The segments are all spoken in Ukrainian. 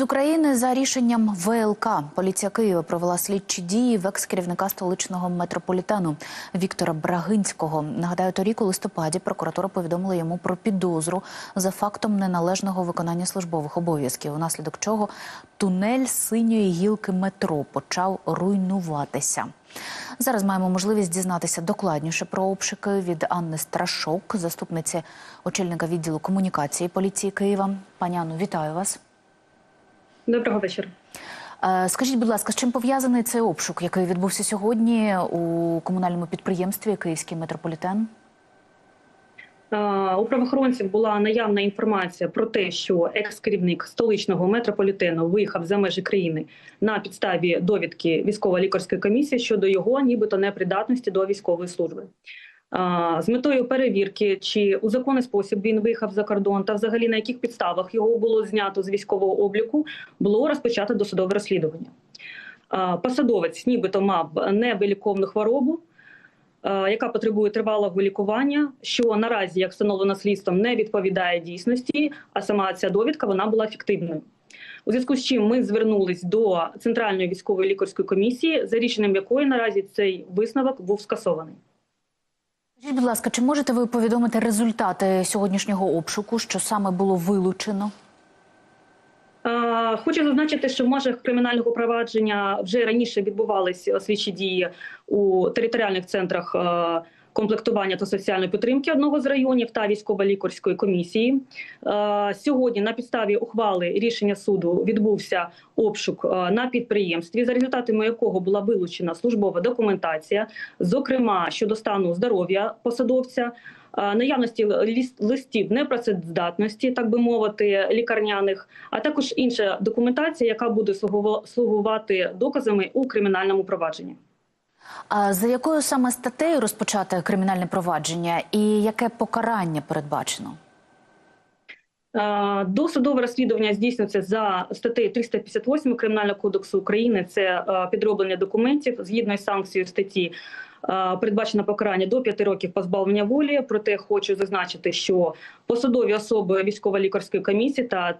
З України за рішенням ВЛК поліція Києва провела слідчі дії в екс-керівника столичного метрополітену Віктора Брагинського. Нагадаю, торік у листопаді прокуратура повідомила йому про підозру за фактом неналежного виконання службових обов'язків, унаслідок чого тунель синьої гілки метро почав руйнуватися. Зараз маємо можливість дізнатися докладніше про обшуки від Анни Страшок, заступниці очільника відділу комунікації поліції Києва. Пані Анну, вітаю вас. Доброго вечора. Е, Скажіть, будь ласка, з чим пов'язаний цей обшук, який відбувся сьогодні у комунальному підприємстві Київський метрополітен? Е, У правоохоронців була наявна інформація про те, що екс-керівник столичного метрополітену виїхав за межі країни на підставі довідки військово-лікарської комісії щодо його, нібито непридатності до військової служби. З метою перевірки, чи у законний спосіб він виїхав за кордон, та взагалі на яких підставах його було знято з військового обліку, було розпочато досудове розслідування. Посадовець, нібито мав невиліковну хворобу, яка потребує тривалого лікування, що наразі, як встановлено слідством, не відповідає дійсності, а сама ця довідка вона була фіктивною. У зв'язку з чим ми звернулись до Центральної військової лікарської комісії, за рішенням якої наразі цей висновок був скасований. Скажіть, будь ласка, чи можете ви повідомити результати сьогоднішнього обшуку, що саме було вилучено? Е, Хочу зазначити, що в межах кримінального провадження вже раніше відбувалися слідчі дії у територіальних центрах е, комплектування та соціальної підтримки одного з районів та військово-лікарської комісії. Е, Сьогодні на підставі ухвали рішення суду відбувся обшук е, на підприємстві, за результатами якого була вилучена службова документація, зокрема щодо стану здоров'я посадовця. е, Наявності листів непрацездатності, так би мовити, лікарняних, а також інша документація, яка буде слугува- слугувати доказами у кримінальному провадженні. А за якою саме статтею розпочати кримінальне провадження і яке покарання передбачено? Е, Досудове розслідування здійснюється за статтею 358 Кримінального кодексу України. Це е, підроблення документів згідно із санкцією статті. Е, Передбачено покарання до 5 років позбавлення волі. Проте хочу зазначити, що посадові особи військово-лікарської комісії та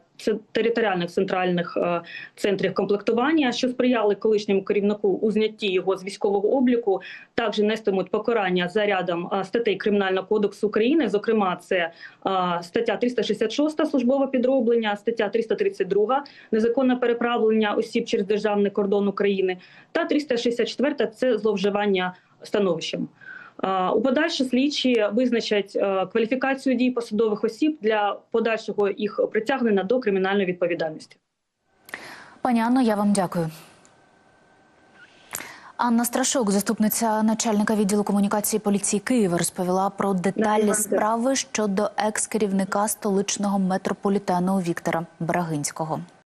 територіальних центральних е, центрів комплектування, що сприяли колишньому керівнику у знятті його з військового обліку, також нестимуть покарання за рядом е, статей Кримінального кодексу України. Зокрема, це стаття 366 службове підроблення, стаття 332 незаконне переправлення осіб через державний кордон України, та 364 це зловживання становищем. У подальше слідчі визначать е, кваліфікацію дій посадових осіб для подальшого їх притягнення до кримінальної відповідальності. Пані Анно, я вам дякую. Анна Страшок, заступниця начальника відділу комунікації поліції Києва, розповіла про деталі справи щодо екс-керівника столичного метрополітену Віктора Брагинського.